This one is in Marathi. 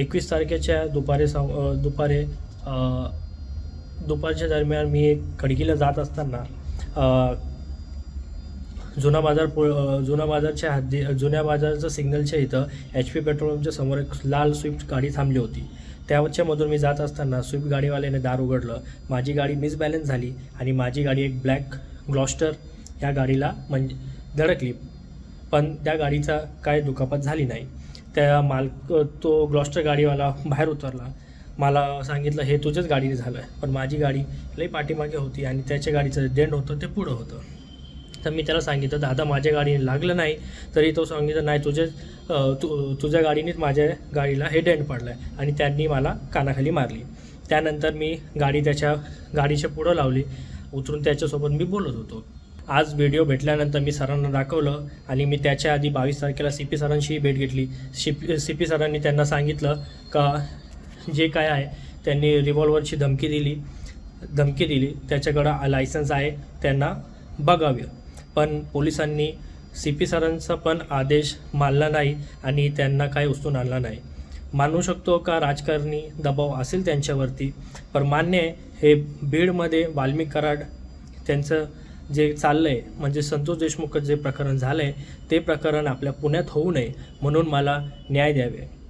एकवीस तारखेच्या दुपारे सं दुपारे दुपारच्या दरम्यान मी खडकीला जात असताना जुना बाजार पु जुना बाजारच्या हद्दी जुन्या बाजारचं सिग्नलच्या इथं एच पी पेट्रोल पंपच्या समोर एक लाल स्विफ्ट गाडी थांबली होती. त्याच्यामधून मी जात असताना स्विफ्ट गाडीवाल्याने दार उघडलं. माझी गाडी मिसबॅलन्स झाली आणि माझी गाडी एक ब्लॅक ग्लॉस्टर या गाडीला म्हणजे धडकली. पण त्या गाडीचा काय दुखापत झाली नाही. त्या मालक तो ग्लॉस्टर गाडीवाला बाहेर उतरला. मला सांगितलं हे तुझ्याच गाडीने झालं आहे पण माझी गाडी लई पाठीमागे होती आणि त्याच्या गाडीचं डेंट होतं ते पुढं होतं. तर मी त्याला सांगितलं दादा माझ्या गाडीने लागलं नाही. तरी तो सांगितलं नाही तुझे तु तुझ्या गाडीनेच माझ्या गाडीला हे डेंट पडलं आहे आणि त्यांनी मला कानाखाली मारली. त्यानंतर मी गाडी त्याच्या गाडीच्या पुढं लावली. उतरून त्याच्यासोबत मी बोलत होतो. आज व्हिडिओ भेटल्यानंतर मी सरांना दाखवलं आणि मी त्याच्या आधी बावीस तारखेला सी पी सरांशीही भेट घेतली. सी सी पी सरांनी त्यांना सांगितलं का जे काय आहे त्यांनी रिव्हॉल्वरची धमकी दिली धमकी दिली. त्याच्याकडं लायसन्स आहे त्यांना बघावे. पण पोलिसांनी सी पी सरांचा पण आदेश मानला नाही आणि त्यांना काय उचलून आणला नाही. मानू शकतो का राजकारणी दबाव असेल त्यांच्यावरती? पण मान्य आहे हे बीडमध्ये वाल्मिक कराड त्यांचं जे चाललं आहे म्हणजे संतोष देशमुख जे प्रकरण झालं आहे ते प्रकरण आपल्या पुण्यात होऊ नये म्हणून मला न्याय द्यावे.